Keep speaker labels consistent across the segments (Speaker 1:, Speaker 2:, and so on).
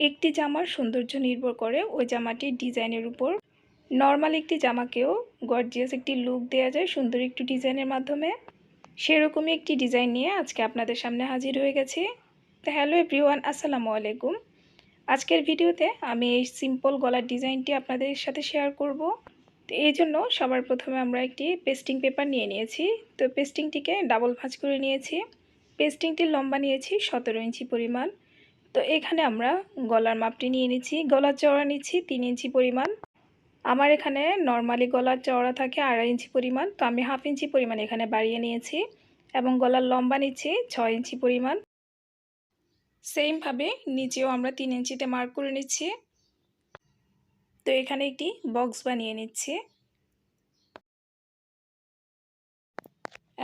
Speaker 1: একটি জামার সৌন্দর্য নির্ভর করে ওই জামাটির ডিজাইনের উপর। নর্মাল একটি জামাকেও গর্জিয়াস একটি লুক দেওয়া যায় সুন্দর একটু ডিজাইনের মাধ্যমে। সেরকমই একটি ডিজাইন নিয়ে আজকে আপনাদের সামনে হাজির হয়ে গেছি। তো হ্যালো এভরিওয়ান, আসসালামু আলাইকুম। আজকের ভিডিওতে আমি এই সিম্পল গলার ডিজাইনটি আপনাদের সাথে শেয়ার করব। তো এই জন্য সবার প্রথমে আমরা একটি পেস্টিং পেপার নিয়ে নিয়েছি। তো পেস্টিংটিকে ডাবল ভাঁজ করে নিয়েছি। পেস্টিংটির লম্বা নিয়েছি সতেরো ইঞ্চি পরিমাণ। তো এখানে আমরা গলার মাপটি নিয়ে নিচ্ছি। গলার চওড়া নিচ্ছি তিন ইঞ্চি পরিমাণ। আমার এখানে নর্মালি গলার চওড়া থাকে আড়াই ইঞ্চি পরিমাণ। তো আমি হাফ ইঞ্চি পরিমাণ এখানে বাড়িয়ে নিয়েছি এবং গলার লম্বা নিচ্ছি ছয় ইঞ্চি পরিমাণ। সেমভাবে নিচেও আমরা তিন ইঞ্চিতে মার্ক করে নিচ্ছি। তো এখানে একটি বক্স বানিয়ে নিচ্ছি।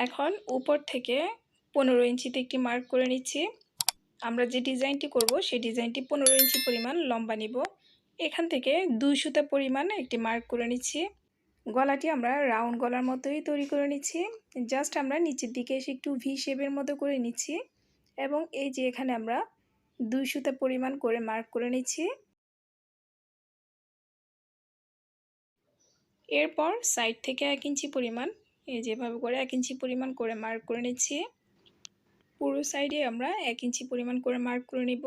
Speaker 1: এখন উপর থেকে পনেরো ইঞ্চিতে একটি মার্ক করে নিচ্ছি। আমরা যে ডিজাইনটি করব, সেই ডিজাইনটি পনেরো ইঞ্চি পরিমাণ লম্বা নিব। এখান থেকে দুই সুতা পরিমাণ একটি মার্ক করে নিচ্ছি। গলাটি আমরা রাউন্ড গলার মতোই তৈরি করে নিচ্ছি। জাস্ট আমরা নিচের দিকে এসে একটু ভি শেপের মতো করে নিচ্ছি এবং এই যে এখানে আমরা দুই সুতা পরিমাণ করে মার্ক করে নিচ্ছি। এরপর সাইড থেকে এক ইঞ্চি পরিমাণ, এই যেভাবে করে এক ইঞ্চি পরিমাণ করে মার্ক করে নিচ্ছি। পুরো সাইডে আমরা এক ইঞ্চি পরিমাণ করে মার্ক করে নেব।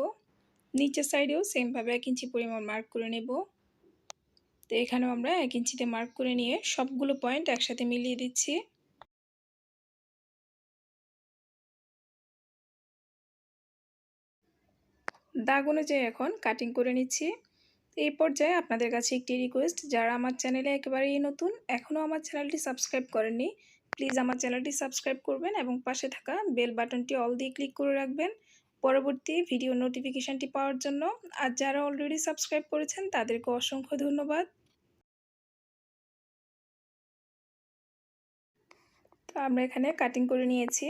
Speaker 1: নিচের সাইডেও সেমভাবে এক ইঞ্চি পরিমাণ মার্ক করে নেব। তো এখানেও আমরা এক ইঞ্চিতে মার্ক করে নিয়ে সবগুলো পয়েন্ট একসাথে মিলিয়ে দিচ্ছি। দাগ অনুযায়ী এখন কাটিং করে নিচ্ছি। এই পর্যায়ে আপনাদের কাছে একটি রিকোয়েস্ট যারা আমার চ্যানেলে একেবারেই নতুন, এখনও আমার চ্যানেলটি সাবস্ক্রাইব করেননি প্লিজ আমার চ্যানেলটি সাবস্ক্রাইব করবেন এবং পাশে থাকা বেল বাটনটি অল দিয়ে ক্লিক করে রাখবেন। পরবর্তী ভিডিও নোটিফিকেশানটি পাওয়ার জন্য আর যারা অলরেডি সাবস্ক্রাইব করেছেন, তাদেরকে অসংখ্য ধন্যবাদ। তো আমরা এখানে কাটিং করে নিয়েছি।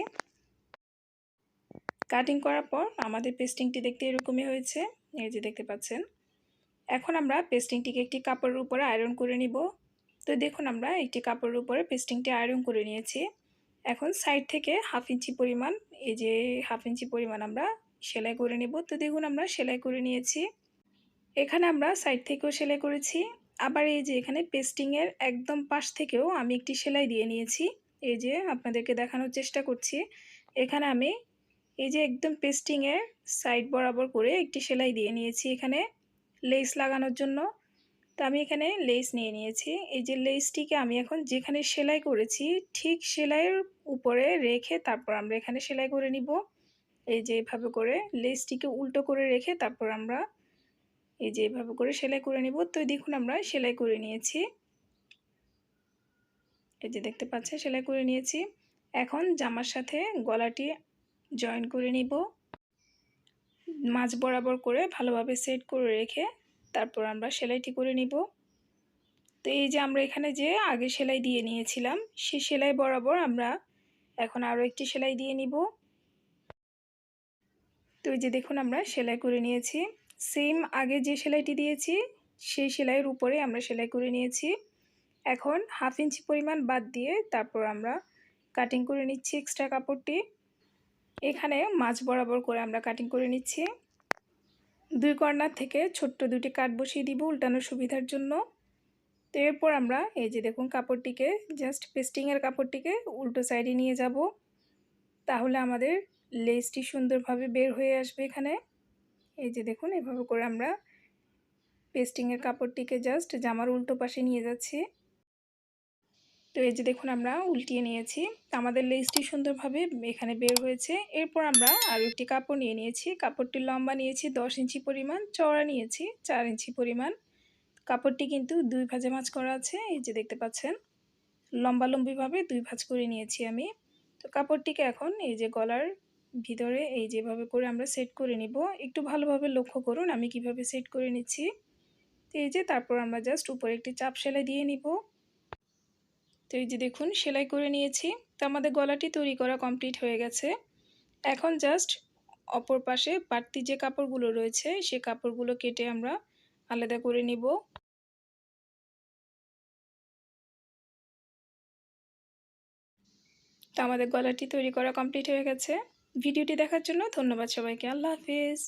Speaker 1: কাটিং করার পর আমাদের পেস্টিংটি দেখতে এরকমই হয়েছে। এই যে দেখতে পাচ্ছেন। এখন আমরা পেস্টিংটিকে একটি কাপড়ের উপরে আয়রন করে নিব। তো দেখুন আমরা একটি কাপড়ের উপরে পেস্টিংটি আয়রন করে নিয়েছি। এখন সাইড থেকে হাফ ইঞ্চি পরিমাণ, এই যে হাফ ইঞ্চি পরিমাণ আমরা সেলাই করে নেব। তো দেখুন আমরা সেলাই করে নিয়েছি। এখানে আমরা সাইড থেকেও সেলাই করেছি। আবার এই যে এখানে পেস্টিংয়ের একদম পাশ থেকেও আমি একটি সেলাই দিয়ে নিয়েছি। এই যে আপনাদেরকে দেখানোর চেষ্টা করছি। এখানে আমি এই যে একদম পেস্টিংয়ের সাইড বরাবর করে একটি সেলাই দিয়ে নিয়েছি এখানে। লেস লাগানোর জন্য। তো আমি এখানে লেস নিয়ে নিয়েছি। এই যে লেসটিকে আমি এখন যেখানে সেলাই করেছি, ঠিক সেলাইয়ের উপরে রেখে তারপর আমরা এখানে সেলাই করে নিব। এই যে এভাবে করে লেসটিকে উল্টো করে রেখে তারপর আমরা এই যে এভাবে করে সেলাই করে নিব। তো দেখুন আমরা সেলাই করে নিয়েছি। এই যে দেখতে পাচ্ছেন, সেলাই করে নিয়েছি। এখন জামার সাথে গলাটি জয়েন করে নিব। মাছ বরাবর করে ভালোভাবে সেট করে রেখে তারপর আমরা সেলাইটি করে নিব। তো এই যে আমরা এখানে যে আগে সেলাই দিয়ে নিয়েছিলাম, সে সেলাই বরাবর আমরা এখন আরও একটি সেলাই দিয়ে নিব। তো এই যে দেখুন আমরা সেলাই করে নিয়েছি। সেম আগে যে সেলাইটি দিয়েছি, সেই সেলাইয়ের উপরে আমরা সেলাই করে নিয়েছি। এখন হাফ ইঞ্চি পরিমাণ বাদ দিয়ে তারপর আমরা কাটিং করে নিচ্ছি এক্সট্রা কাপড়টি। এখানে মাছ বরাবর করে আমরা কাটিং করে নিচ্ছি। দুই কর্নার থেকে ছোট্ট দুটি কাট বসিয়ে দিব উল্টানোর সুবিধার জন্য। তো এরপর আমরা এই যে দেখুন কাপড়টিকে জাস্ট পেস্টিংয়ের কাপড়টিকে উল্টো সাইডে নিয়ে যাব। তাহলে আমাদের লেসটি সুন্দরভাবে বের হয়ে আসবে এখানে। এই যে দেখুন এভাবে করে আমরা পেস্টিংয়ের কাপড়টিকে জাস্ট জামার উল্টো পাশে নিয়ে যাচ্ছি। তো এই যে দেখুন আমরা উল্টিয়ে নিয়েছি। আমাদের লেসটি সুন্দরভাবে এখানে বের হয়েছে। এরপর আমরা আরও একটি কাপড় নিয়ে নিয়েছি। কাপড়টির লম্বা নিয়েছি, দশ ইঞ্চি পরিমাণ। চওড়া নিয়েছি, চার ইঞ্চি পরিমাণ। কাপড়টি কিন্তু দুই ভাজে মাছ করা আছে, এই যে দেখতে পাচ্ছেন। লম্বালম্বিভাবে দুই ভাজ করে নিয়েছি আমি। তো কাপড়টিকে এখন এই যে গলার ভিতরে এই যেভাবে করে আমরা সেট করে নিব, একটু ভালোভাবে লক্ষ্য করুন আমি কীভাবে সেট করে নিচ্ছি। তো এই যে তারপর আমরা জাস্ট উপরে একটি চাপ সেলাই দিয়ে নিব। তো এই যে দেখুন, সেলাই করে নিয়েছি। তো আমাদের গলাটি তৈরি করা কমপ্লিট হয়ে গেছে। এখন জাস্ট অপর পাশে বাড়তি যে কাপড়গুলো রয়েছে, সে কাপড়গুলো কেটে আমরা আলাদা করে নিব। তো আমাদের গলাটি তৈরি করা কমপ্লিট হয়ে গেছে। ভিডিওটি দেখার জন্য ধন্যবাদ সবাইকে। আল্লাহ হাফিজ।